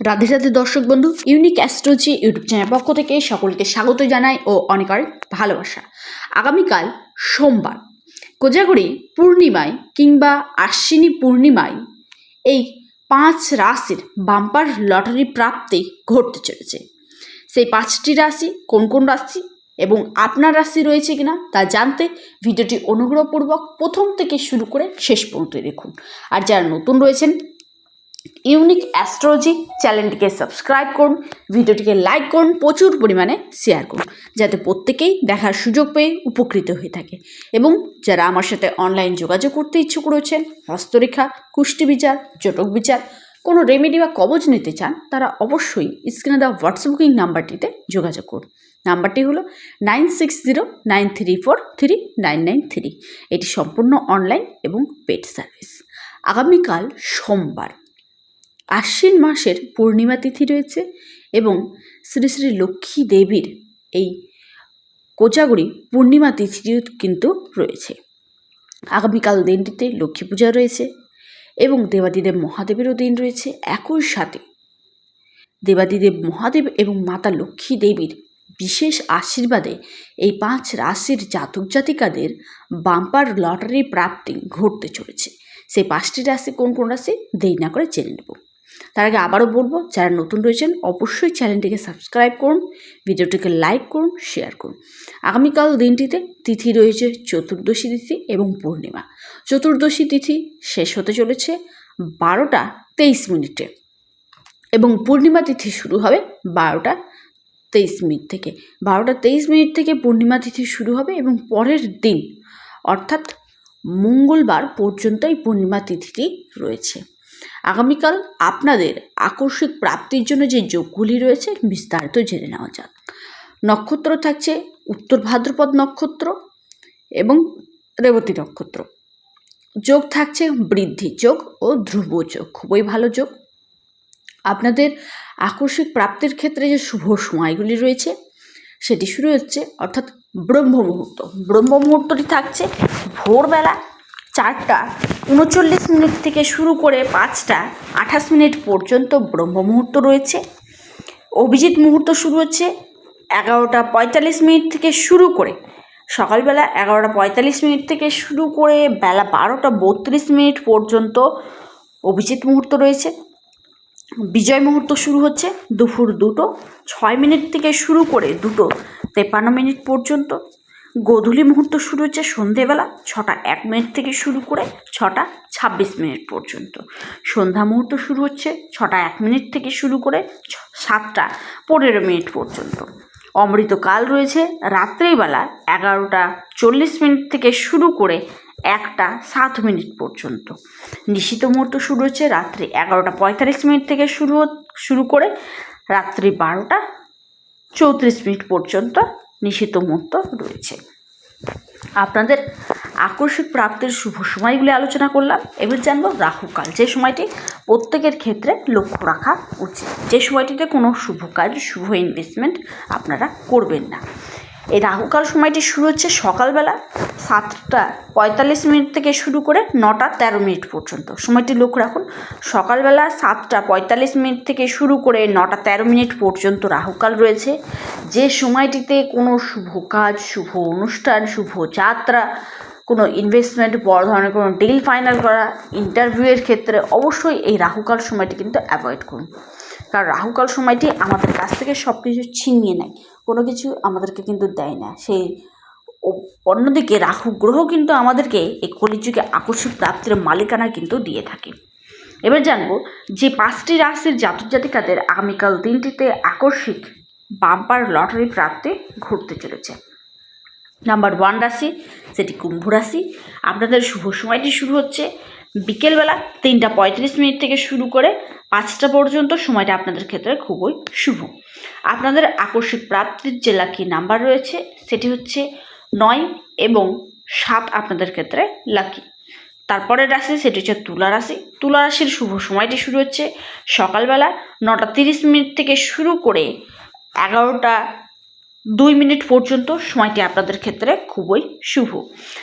রাধে রাধে দর্শক বন্ধু unique astrology YouTube channel পক্ষ থেকে সকলকে স্বাগত জানাই ও অনেক অনেক ভালোবাসা। আগামীকাল সোমবার, কোজাগরি পূর্ণিমায় কিংবা আশ্বিনী পূর্ণিমায় এই পাঁচ রাশির বাম্পার লটারি প্রাপ্তি ঘটতে চলেছে। সেই পাঁচটি রাশি কোন কোন রাশি এবং আপনার রাশি রয়েছে কিনা তা জানতে ভিডিওটি অনুগ্রহপূর্বক প্রথম থেকে শুরু করে শেষ পর্যন্ত দেখুন। আর যারা নতুন রয়েছেন ইউনিক অ্যাস্ট্রোলজি চ্যানেলটিকে সাবস্ক্রাইব করুন, ভিডিওটিকে লাইক করুন, প্রচুর পরিমাণে শেয়ার করুন, যাতে প্রত্যেকেই দেখার সুযোগ পেয়ে উপকৃত হয়ে থাকে। এবং যারা আমার সাথে অনলাইন যোগাযোগ করতে ইচ্ছুক রয়েছেন, হস্তরেখা কুষ্টি বিচার জটক বিচার কোনো রেমেডি বা কবজ নিতে চান, তারা অবশ্যই স্ক্রিনে দেওয়া হোয়াটসঅ্যাপ বুকিং নাম্বারটিতে যোগাযোগ করুন। নাম্বারটি হলো nine six zero nine three four three nine nine three. এটি সম্পূর্ণ অনলাইন এবং পেড সার্ভিস। আগামীকাল সোমবার। আশ্বিন মাসের পূর্ণিমা তিথি রয়েছে এবং শ্রী শ্রী লক্ষ্মী দেবীর এই কোজাগরি পূর্ণিমা তিথিটিও কিন্তু রয়েছে। আগামীকাল দিনটিতে লক্ষ্মী পূজা রয়েছে এবং দেবাদিদেব মহাদেবেরও দিন রয়েছে একই সাথে। দেবাদিদেব মহাদেব এবং মাতা লক্ষ্মী দেবীর বিশেষ আশীর্বাদে এই পাঁচ রাশির জাতক জাতিকাদের বাম্পার লটারি প্রাপ্তি ঘটতে চলেছে। সেই পাঁচটি রাশি কোন কোন রাশি দেরি না করে জেনে নেব। তার আগে আবারও বলব, যারা নতুন রয়েছেন, অবশ্যই চ্যানেলটিকে সাবস্ক্রাইব করুন, ভিডিওটিকে লাইক করুন, শেয়ার করুন। আগামীকাল দিনটিতে তিথি রয়েছে চতুর্দশী তিথি এবং পূর্ণিমা। চতুর্দশী তিথি শেষ হতে চলেছে বারোটা তেইশ মিনিটে এবং পূর্ণিমা তিথি শুরু হবে বারোটা তেইশ মিনিট থেকে। বারোটা তেইশ মিনিট থেকে পূর্ণিমা তিথি শুরু হবে এবং পরের দিন, অর্থাৎ মঙ্গলবার পর্যন্ত এই পূর্ণিমা তিথিটি রয়েছে। আগামীকাল আপনাদের আকস্মিক প্রাপ্তির জন্য যে যোগগুলি রয়েছে বিস্তারিত জেনে নেওয়া যাক। নক্ষত্র থাকছে উত্তর ভাদ্রপদ নক্ষত্র এবং রেবতী নক্ষত্র। যোগ থাকছে বৃদ্ধি যোগ ও ধ্রুব যোগ, খুবই ভালো যোগ। আপনাদের আকস্মিক প্রাপ্তির ক্ষেত্রে যে শুভ সময়গুলি রয়েছে, সেটি শুরু হচ্ছে অর্থাৎ ব্রহ্ম মুহূর্ত ব্রহ্ম মুহূর্তটি থাকছে ভোরবেলা চারটা, উনচল্লিশ মিনিট থেকে শুরু করে পাঁচটা, আঠাশ মিনিট পর্যন্ত ব্রহ্ম মুহূর্ত রয়েছে। অভিজিৎ মুহূর্ত শুরু হচ্ছে এগারোটা পঁয়তাল্লিশ মিনিট থেকে শুরু করে। সকালবেলা এগারোটা পঁয়তাল্লিশ মিনিট থেকে শুরু করে বেলা বারোটা বত্রিশ মিনিট পর্যন্ত অভিজিৎ মুহূর্ত রয়েছে। বিজয় মুহূর্ত শুরু হচ্ছে দুপুর দুটো, ছয় মিনিট থেকে শুরু করে দুটো তেপান্ন মিনিট পর্যন্ত। গোধূলি মুহূর্ত শুরু হচ্ছে সন্ধেবেলা ছটা এক মিনিট থেকে শুরু করে ছটা ছাব্বিশ মিনিট পর্যন্ত। সন্ধ্যা মুহূর্ত শুরু হচ্ছে ছটা এক মিনিট থেকে শুরু করে সাতটা পনেরো মিনিট পর্যন্ত। অমৃতকাল রয়েছে রাত্রিবেলা এগারোটা চল্লিশ মিনিট থেকে শুরু করে একটা সাত মিনিট পর্যন্ত। নিশিত মুহূর্ত শুরু হচ্ছে রাত্রি এগারোটা পঁয়তাল্লিশ মিনিট থেকে শুরু শুরু করে রাত্রি বারোটা চৌত্রিশ মিনিট পর্যন্ত নিষিদ্ধ মুহূর্ত রয়েছে। আপনাদের আকস্মিক প্রাপ্তির শুভ সময়গুলি আলোচনা করলাম। এবার জানব রাহুকাল, যে সময়টি প্রত্যেকের ক্ষেত্রে লক্ষ্য রাখা উচিত। যে সময়টিতে কোনো শুভ কাজ, শুভ ইনভেস্টমেন্ট আপনারা করবেন না। এই রাহুকাল সময়টি শুরু হচ্ছে সকালবেলা সাতটা পঁয়তাল্লিশ মিনিট থেকে শুরু করে নটা তেরো মিনিট পর্যন্ত। সময়টি লক্ষ্য রাখুন, সকালবেলা সাতটা পঁয়তাল্লিশ মিনিট থেকে শুরু করে নটা তেরো মিনিট পর্যন্ত রাহুকাল রয়েছে। যে সময়টিতে কোনো শুভ কাজ, শুভ অনুষ্ঠান, শুভ যাত্রা, কোনো ইনভেস্টমেন্ট বড় ধরনের কোনো ডিল ফাইনাল করা ইন্টারভিউয়ের ক্ষেত্রে অবশ্যই এই রাহুকাল সময়টি কিন্তু অ্যাভয়েড করুন। কারণ রাহুকাল সময়টি আমাদের কাছ থেকে সব কিছু ছিনিয়ে নেয়, কোনো কিছু আমাদেরকে কিন্তু দেয় না। সেই অন্যদিকে রাহু গ্রহ কিন্তু আমাদেরকে এই কলিযুগে আকস্মিক প্রাপ্তির মালিকানা কিন্তু দিয়ে থাকে। এবার জানব যে পাঁচটি রাশির জাতক জাতিকাদের আগামীকাল দিনটিতে আকস্মিক বাম্পার লটারি প্রাপ্তি ঘটতে চলেছে। নাম্বার ওয়ান রাশি, সেটি কুম্ভ রাশি। আপনাদের শুভ সময়টি শুরু হচ্ছে বিকেলবেলা তিনটা পঁয়ত্রিশ মিনিট থেকে শুরু করে পাঁচটা পর্যন্ত সময়টা আপনাদের ক্ষেত্রে খুবই শুভ। আপনাদের আকস্মিক প্রাপ্তির যে লাকি নাম্বার রয়েছে? সেটি হচ্ছে নয় এবং সাত আপনাদের ক্ষেত্রে লাকি। তারপরের রাশি সেটি হচ্ছে তুলা রাশি। তুলা রাশির শুভ সময়টি শুরু হচ্ছে সকালবেলা নটা তিরিশ মিনিট থেকে শুরু করে এগারোটা দুই মিনিট পর্যন্ত সময়টি আপনাদের ক্ষেত্রে খুবই শুভ।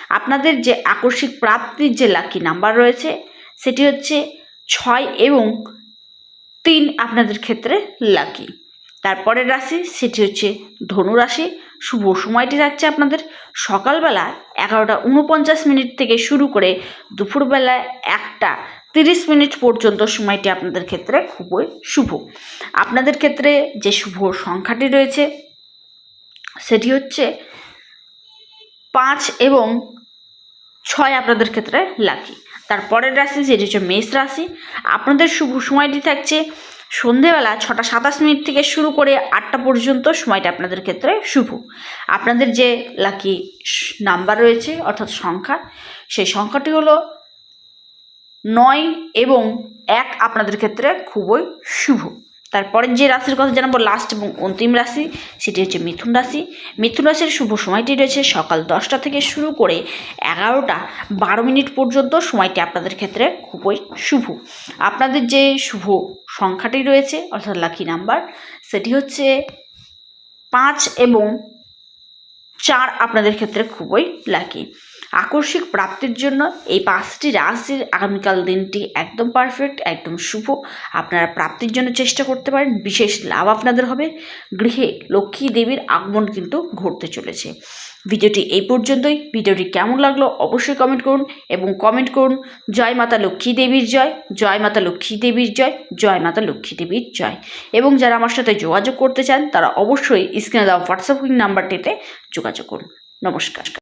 আপনাদের যে আকস্মিক প্রাপ্তির যে লাকি নাম্বার রয়েছে, সেটি হচ্ছে ছয় এবং তিন আপনাদের ক্ষেত্রে লাকি তারপরের রাশি, সেটি হচ্ছে ধনু রাশি। শুভ সময়টি থাকছে আপনাদের সকালবেলা এগারোটা উনপঞ্চাশ মিনিট থেকে শুরু করে দুপুরবেলা একটা তিরিশ মিনিট পর্যন্ত সময়টি আপনাদের ক্ষেত্রে খুবই শুভ। আপনাদের ক্ষেত্রে যে শুভ সংখ্যাটি রয়েছে সেটি হচ্ছে পাঁচ এবং ছয় আপনাদের ক্ষেত্রে লাকি। তারপরের রাশি যেটি হচ্ছে মেষ রাশি। আপনাদের শুভ সময়টি থাকছে সন্ধেবেলা ছটা সাতাশ মিনিট থেকে শুরু করে আটটা পর্যন্ত সময়টা আপনাদের ক্ষেত্রে শুভ। আপনাদের যে লাকি নাম্বার রয়েছে, অর্থাৎ সংখ্যা, সেই সংখ্যাটি হলো নয় এবং এক আপনাদের ক্ষেত্রে খুবই শুভ। তারপরের যে রাশির কথা জানাব লাস্ট এবং অন্তিম রাশি, সেটি হচ্ছে মিথুন রাশি। মিথুন রাশির শুভ সময়টি রয়েছে সকাল দশটা থেকে শুরু করে এগারোটা বারো মিনিট পর্যন্ত। সময়টি আপনাদের ক্ষেত্রে খুবই শুভ। আপনাদের যে শুভ সংখ্যাটি রয়েছে, অর্থাৎ লাকি নাম্বার সেটি হচ্ছে পাঁচ এবং চার আপনাদের ক্ষেত্রে খুবই লাকি আকস্মিক প্রাপ্তির জন্য এই পাঁচটি রাশির আগামীকাল দিনটি একদম পারফেক্ট একদম শুভ। আপনারা প্রাপ্তির জন্য চেষ্টা করতে পারেন। বিশেষ লাভ আপনাদের হবে। গৃহে লক্ষ্মী দেবীর আগমন কিন্তু ঘটতে চলেছে। ভিডিওটি এই পর্যন্তই। ভিডিওটি কেমন লাগল অবশ্যই কমেন্ট করুন এবং কমেন্ট করুন, জয় মাতা লক্ষ্মী দেবীর জয় জয় মাতা লক্ষ্মী দেবীর জয় জয় মাতা লক্ষ্মী দেবীর জয়। এবং যারা আমার সাথে যোগাযোগ করতে চান, তারা অবশ্যই স্ক্রিনে দেওয়া হোয়াটসঅ্যাপ নাম্বারটিতে যোগাযোগ করুন। নমস্কার।